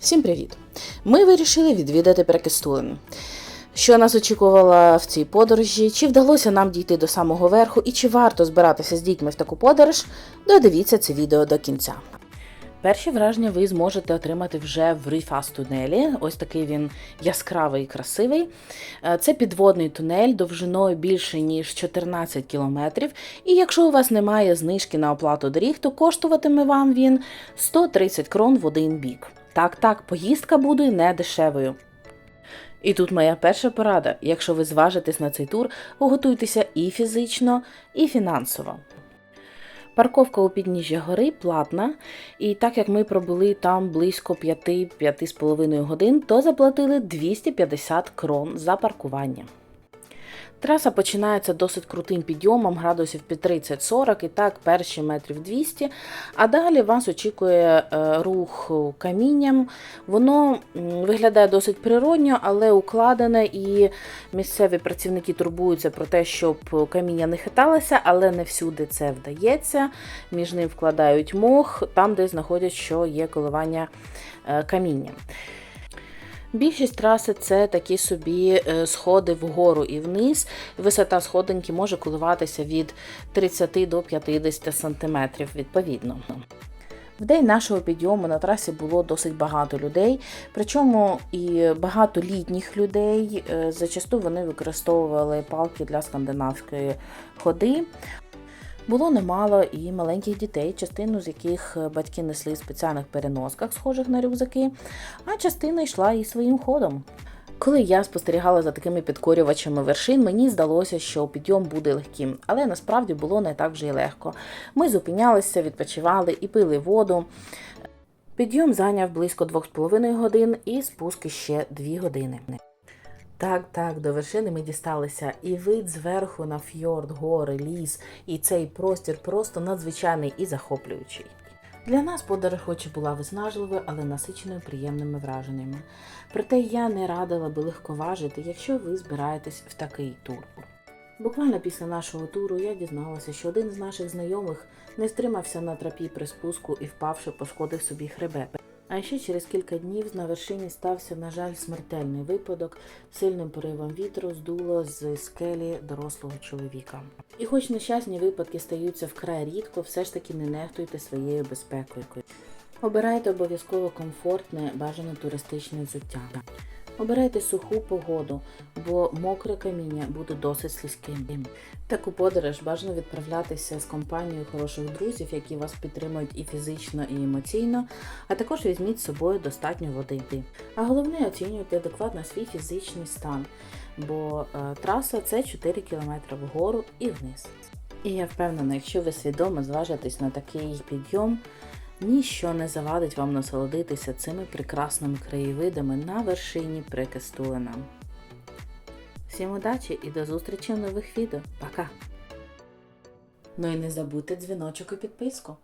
Всім привіт! Ми вирішили відвідати Перекистулин. Що нас очікувало в цій подорожі, чи вдалося нам дійти до самого верху, і чи варто збиратися з дітьми в таку подорож, додивіться це відео до кінця. Перші враження ви зможете отримати вже в Ріфас тунелі. Ось такий він яскравий і красивий. Е, Це підводний тунель довжиною більше ніж 14 кілометрів. І якщо у вас немає знижки на оплату доріг, то коштуватиме вам він 130 крон в один бік. Так, так, поїздка буде не дешевою. І тут моя перша порада: якщо ви зважитесь на цей тур, готуйтеся і фізично, і фінансово. Парковка у підніжжі гори платна, і так як ми пробули там близько 5-5,5 годин, то заплатили 250 крон за паркування. Траса починається досить крутим підйомом, градусів під 30-40, і так перші метрів 200. А далі вас очікує е, рух камінням. Воно виглядає досить природньо, але укладене, і місцеві працівники турбуються про те, щоб каміння не хиталося, але не всюди це вдається. Між ним вкладають мох, там, де знаходять, що є коливання е, каміння. Більшість траси це такі собі е, сходи вгору і вниз. Висота сходинки може коливатися від 30 до 50 сантиметрів відповідно. В день нашого підйому на трасі було досить багато людей, причому і багато літніх людей. Е, Зачасту вони використовували палки для скандинавської ходи. Було немало і маленьких дітей, частину з яких батьки несли в спеціальних переносках, схожих на рюкзаки, а частина йшла і своїм ходом. Коли я спостерігала за такими підкорювачами вершин, мені здалося, що підйом буде легким, але насправді було не так вже й легко. Ми зупинялися, відпочивали і пили воду. Підйом зайняв близько 2,5 годин і спуски ще 2 години. Так, так, до вершини ми дісталися. І вид зверху на фьорд, гори, ліс, і цей простір просто надзвичайний і захоплюючий. Для нас подорож хоч і була виснажливою, але насиченою приємними враженнями. Проте я не радила би легковажити, якщо ви збираєтесь в такий тур. Буквально після нашого туру я дізналася, що один з наших знайомих не стримався на трапі при спуску і, впавши, пошкодив собі хребет. А ще через кілька днів на вершині стався, на жаль, смертельний випадок. Сильним поривом вітру здуло з скелі дорослого чоловіка. І хоч нещасні випадки стаються вкрай рідко, все ж таки не нехтуйте своєю безпекою. Обирайте обов'язково комфортне, бажане туристичне взуття. Обирайте суху погоду, бо мокре каміння буде досить слизьким. Таку подорож бажано відправлятися з компанією хороших друзів, які вас підтримують і фізично, і емоційно, а також візьміть з собою достатньо води. А головне оцінюйте адекватно свій фізичний стан, бо е, траса це 4 км вгору і вниз. І я впевнена, якщо ви свідомо зважитесь на такий підйом, ніщо не завадить вам насолодитися цими прекрасними краєвидами на вершині Прекестулена. Всім удачі і до зустрічі в нових відео. Пока! Ну і не забудьте дзвіночок і підписку.